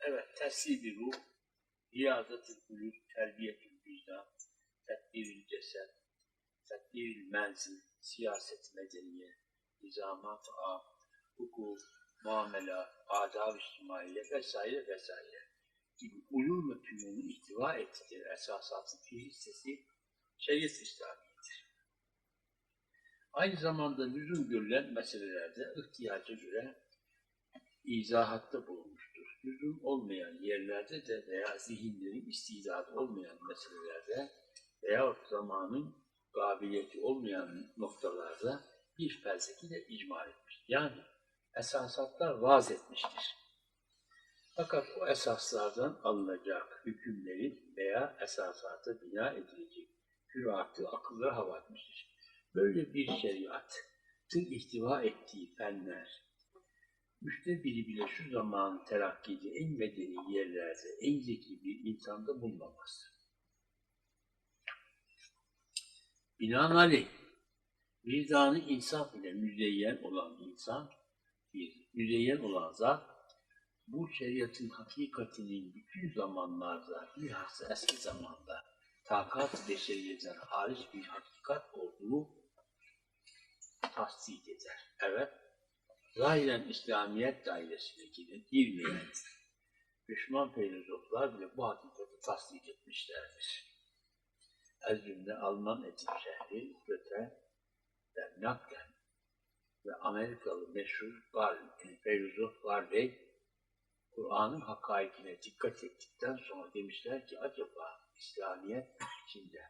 Evet, tesiri ruh, riyadet-i kulüp, terbiyet-i vicdan, tedbir-i ceset, tedbir-i menzil, siyaset medeniye, nizamat-ı am, hukuk, muamela, adab-ı içtimaiye vesaire vesaire gibi ulum tümünü ihtiva ettiği esasatın bir hissesi şeriat İslamiyetir. Aynı zamanda lüzum görülen meselelerde ihtiyaca göre izahatta bulunmuştur. Lüzum olmayan yerlerde de veya zihinlerin istidadı olmayan meselelerde veyahut zamanın kabiliyeti olmayan noktalarda bir felsefiyle icma etmiştir. Yani esasatlar vaz etmiştir. Fakat o esaslardan alınacak hükümlerin veya esasata bina edilecek küratı akıllara hava etmiştir. Böyle bir şeriatın ihtiva ettiği fenler, üçte biri bile şu zaman terakkide en medeni yerlerde en zeki bir insanda bulunamaz. Binaenaleyh, vicdanı insaf ile müzeyyen olan insan, bir müzeyyen olan zat, bu şeriatın hakikatinin bütün zamanlarda, bilhassa eski zamanda, takat beşeriyetten hariç bir hakikat olduğu tasdik eder. Evet, zahiren İslamiyet dairesine girip girmeyen düşman filozoflar bile bu hakikati tasdik etmişlerdir. Ez cümle Alman etik şehri Göte ve ve Amerikalı meşhur Gal, filozof Garvey Kur'an'ın hakaikine dikkat ettikten sonra demişler ki acaba İslamiyet içinde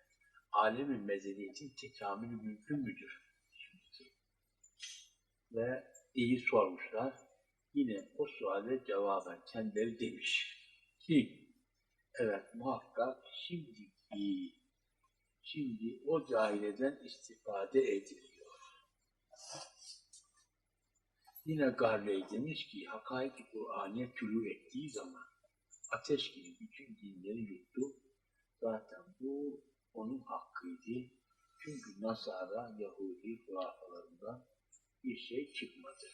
alemin medeniyetin tekamülü mümkün müdür? Şimdiki. Ve iyi sormuşlar. Yine o suale cevaben kendileri demiş ki evet muhakkak şimdiki şimdi o cahileden istifade ediliyor. Yine Garley demiş ki hakaik-i Kur'an'ya tülü ettiği zaman ateş gibi bütün dinleri yuttu. Zaten bu onun hakkıydı. Çünkü Nasara, Yahudi hurafalarından bir şey çıkmadı.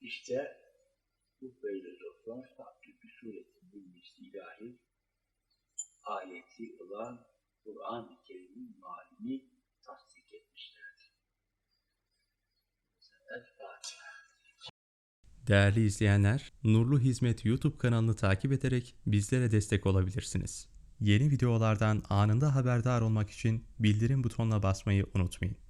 İşte bu filozoflar farklı bir suretin bilmiş ilahi ayeti olan Kur'an-ı Kerim'in malini tasdik etmişlerdir. Değerli izleyenler, Nurlu Hizmet YouTube kanalını takip ederek bizlere destek olabilirsiniz. Yeni videolardan anında haberdar olmak için bildirim butonuna basmayı unutmayın.